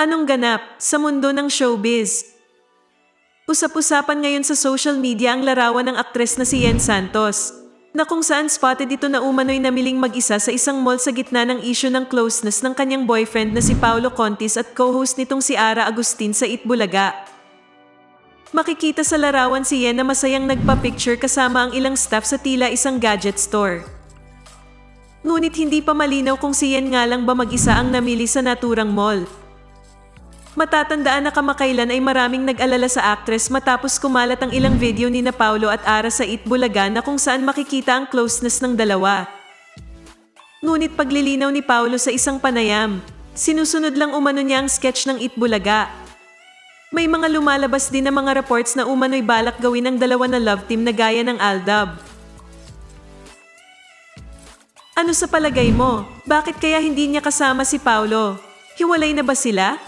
Anong ganap sa mundo ng showbiz? Usap-usapan ngayon sa social media ang larawan ng aktres na si Yen Santos, na kung saan spotted ito na umano'y namiling mag-isa sa isang mall sa gitna ng issue ng closeness ng kanyang boyfriend na si Paolo Contis at co-host nitong si Ara Agustin sa Itbulaga. Makikita sa larawan si Yen na masayang nagpa-picture kasama ang ilang staff sa tila isang gadget store. Ngunit hindi pa malinaw kung si Yen nga lang ba mag-isa ang namili sa naturang mall. Matatandaan na kamakailan ay maraming nag-alala sa actress matapos kumalat ang ilang video ni na Paulo at Ara sa Itbulaga na kung saan makikita ang closeness ng dalawa. Ngunit paglilinaw ni Paulo sa isang panayam, sinusunod lang umano niya ang sketch ng Itbulaga. May mga lumalabas din na mga reports na umano'y balak gawin ng dalawa na love team na gaya ng Aldab. Ano sa palagay mo? Bakit kaya hindi niya kasama si Paulo? Hiwalay na ba sila?